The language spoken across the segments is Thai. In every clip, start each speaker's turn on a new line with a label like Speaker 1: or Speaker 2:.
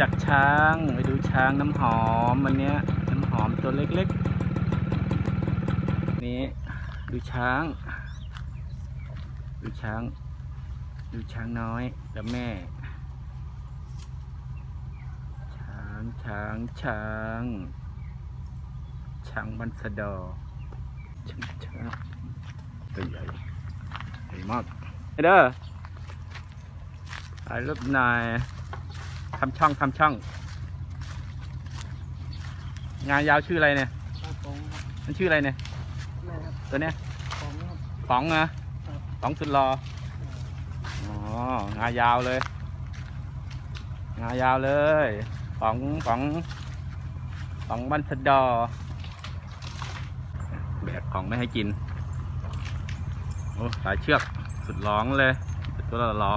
Speaker 1: จากช้างไปดูช้างน้ำหอมวันเนี้ยน้ำหอมตัวเล็กๆ นี่ดูช้าง ดูช้าง ดูช้างน้อยกับแม่ ช้างช้างช้าง ช้างบันสะดอช้างช้างตัวใหญ่ใหญ่มากเด้อถ่ายรูปหน่อย ทำช่องทำช่อง งานยาวชื่ออะไรเนี่ย
Speaker 2: ครับผม
Speaker 1: มันชื่ออะไรเนี่ย
Speaker 2: แม่ครับ
Speaker 1: ตัวเนี้ย
Speaker 2: ผมครับ
Speaker 1: ป๋องนะ
Speaker 2: ครับ
Speaker 1: ป๋องสุดรออ๋องายาวเลย งายาวเลยป๋องป๋องป๋องบันสะดอแบกของไม่ให้กินโอ้สายเชือกสุดร้องเลย ตัวละรอ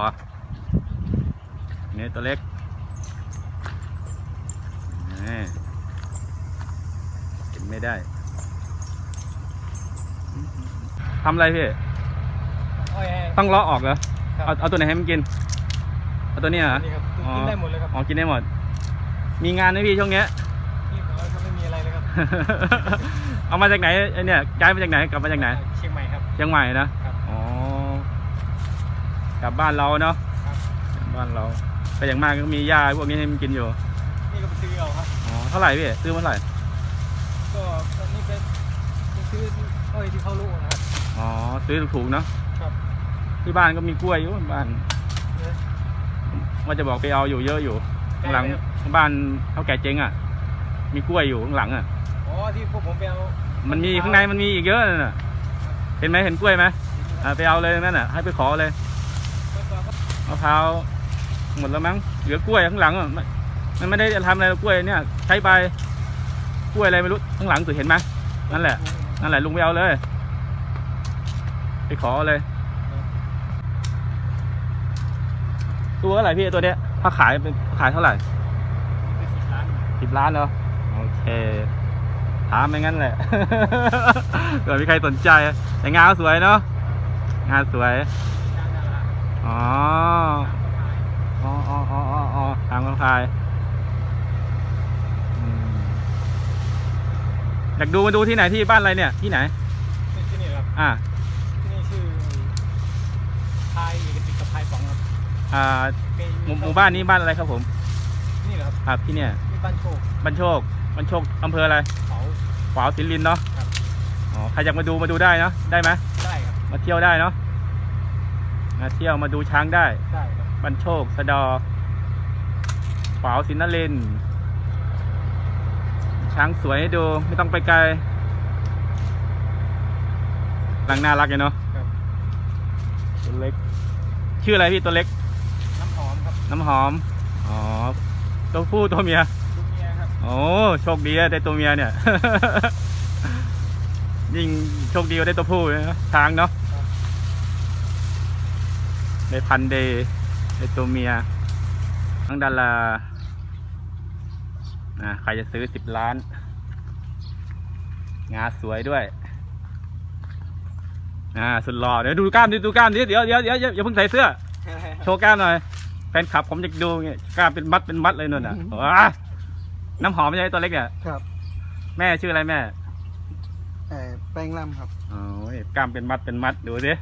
Speaker 1: นี่ตัวเล็ก นี่กินไม่ได้ทำอะไรพี่
Speaker 2: อ้อยให้
Speaker 1: ต้องเลาะออกเหรอ
Speaker 2: ครับ
Speaker 1: เอาเอาตัวไหนให้มันกิน เอาตัวเนี้ยเหรอ
Speaker 2: นี่ครับ
Speaker 1: อ๋อ
Speaker 2: กินได้หมดเลยครับ
Speaker 1: อ๋อกินได้หมด มีงานไหมพี่ช่วงเนี้ย
Speaker 2: นี่ผมว่าก็ไม่มีอะไรเลยครับ
Speaker 1: เอามาจากไหนไอเนี่ยย้ายมาจากไหนกลับมาจากไหน
Speaker 2: เชียงใหม่ครับ
Speaker 1: เชียงใหม่นะ
Speaker 2: ครับ
Speaker 1: อ๋อกลับบ้านเราเนาะ
Speaker 2: ครับ
Speaker 1: กลับบ้านเราแต่อย่างมากก็มีหญ้าพวกนี้ให้มันกินอยู่
Speaker 2: นี่ก็ไปซื้อเอาครับ
Speaker 1: อ๋อเท่าไหร่พี่ซื้อมาเท่าไหร่
Speaker 2: ก็ตอนนี้เป็นไปซื้ออ้อยที่เขาลูกนะครับ
Speaker 1: อ๋อซื้อถูกๆเนาะ
Speaker 2: ครับ
Speaker 1: ที่บ้านก็มีกล้วยอยู่บ้าน
Speaker 2: เออ
Speaker 1: ว่าจะบอกไปเอาอยู่เยอะอยู่ข้างหลัง
Speaker 2: ได้ไหมครับ
Speaker 1: บ้านเท่าแก่เจ๊งอะ มีกล้วยอยู่ข้างหลังอะ
Speaker 2: อ๋อที่พวกผมไปเอา
Speaker 1: มันมีข้างในมันมีอีกเยอะเลยน่ะ เห็นไหมเห็นกล้วยไหมอ่าไปเอาเลยนั่นน่ะ ให้ไปขอเลยมะพร้าวหมดแล้วมั้งเหลือกล้วยข้างหลังอะ มันไม่ได้ทำอะไรกล้วยเนี่ย ใช้ใบกล้วยอะไรไม่รู้ข้างหลังสุดเห็นไหมนั่นแหละนั่นแหละลุงไปเอาเลย ไปขอเลย ตัวเท่าไหร่พี่ตัวเนี้ยถ้าขายเป็นขายเท่าไหร่
Speaker 2: สิบล้าน
Speaker 1: สิบล้านเหรอโอเคถามไม่งั้นแหละเผื่อมีใครสนใจ แต่งานก็สวยเนาะงานสวยอ๋ออ๋ออ๋ออ๋ออ๋ออ๋อทางคนพายอืม อยากดูมาดูที่ไหนที่บ้านอะไรเนี่ยที่ไหน
Speaker 2: ที่ที่นี่ครับ
Speaker 1: อ่า
Speaker 2: ที่นี่ชื่อพายเอกสิทธิ์กับพายป๋องครับ
Speaker 1: อ่า
Speaker 2: เคย
Speaker 1: หมู่หมู่บ้านนี้บ้านอะไรครับผม
Speaker 2: นี่เหรอครับ
Speaker 1: ครับที่เนี่ย
Speaker 2: นี่บ้านโชค
Speaker 1: บ้านโชคบ้านโชคอำเภออะไร
Speaker 2: เขา
Speaker 1: ขวาวสินลินเนาะ
Speaker 2: ครับ
Speaker 1: อ๋อใครอยากมาดูมาดูได้เนาะได้ไหม
Speaker 2: ได้ครับ
Speaker 1: มาเที่ยวได้เนาะมาเที่ยวมาดูช้างได้
Speaker 2: ได้ครับ
Speaker 1: บันโชค สะดอขวาวสินนรินทร์ ช้างสวยให้ดูไม่ต้องไปไกลกำลังน่ารักเลยเนาะ
Speaker 2: ครับ
Speaker 1: ตัวเล็ก ชื่ออะไรพี่ตัวเล็ก
Speaker 2: น้ำหอมครับ
Speaker 1: น้ำหอม อ๋อ ตัวผู้ตัวเมีย
Speaker 2: ลูกเมียครับ
Speaker 1: โอ้โชคดีอะได้ตัวเมียเนี่ย ยิ่งโชคดีว่าได้ตัวผู้นะช้างเนาะ
Speaker 2: ครับ
Speaker 1: ได้พันเดย์ได้ตัวเมียทั้งดารา อะใครจะซื้อสิบล้าน งาสวยด้วยอ่าสุดหล่อเดี๋ยวดูกล้ามดิดูกล้ามดิเดี๋ยวเดี๋ยวเดี๋ยวอย่าอย่าเพิ่งใส่เสื้อ โชว์กล้ามหน่อยแฟนคลับผมจะดูเงี้ยกล้ามเป็นมัดเป็นมัดเลยนู่นน่ะว้าน้ำหอมไม่ใช่ตัวเล็กเนี่ย
Speaker 2: ครับ
Speaker 1: แม่ชื่ออะไรแม่
Speaker 2: เออแป้งล่ำครับ
Speaker 1: โอ้ยกล้ามเป็นมัดเป็นมัดดูสิ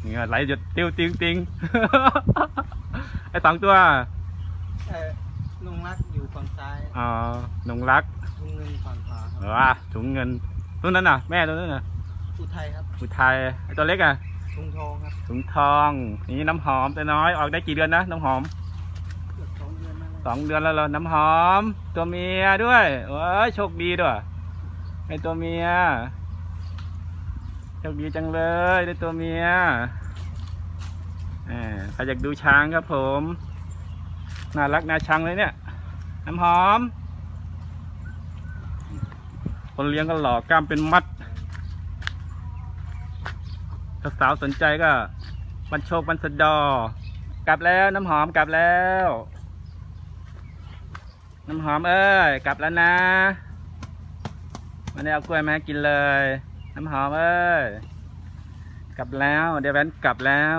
Speaker 1: เหงื่อไหลหยดติ้วติ้งติ้งไอ้สองตัว
Speaker 2: เออลุงรักอยู่ฝั่งซ้าย
Speaker 1: อ๋อหนงรัก
Speaker 2: ลุงเงินฝั่งขวาครับ
Speaker 1: ว้าถุงเงินตัวนั้นน่ะ แม่ตัวนั้นน่ะ
Speaker 2: อุทัยครับ
Speaker 1: อุทัยไอ้ตัวเล็กอะ
Speaker 2: ลุงทองครับ
Speaker 1: ถุงทองนี่น้ำหอมแต่น้อยออกได้กี่เดือนนะน้ำหอม
Speaker 2: เกือบสองเดือนแล้ว
Speaker 1: สองเดือนแล้วเหรอน้ำหอม ตัวเมียด้วยว้ายโชคดีด้วยไอ้ตัวเมียโชคดีจังเลยได้ตัวเมียอ่าใครอยากดูช้างครับผม น่ารักน่าชังเลยเนี่ย น้ำหอม คนเลี้ยงก็หล่อกล้ามเป็นมัด ถ้าสาวสนใจก็บันโชคบันสะดอ กลับแล้วน้ำหอมกลับแล้ว น้ำหอมเอ้ยกลับแล้วนะมันได้เอากล้วยมาให้กินเลย น้ำหอมเอ้ยกลับแล้วเดี๋ยวแว้นกลับแล้ว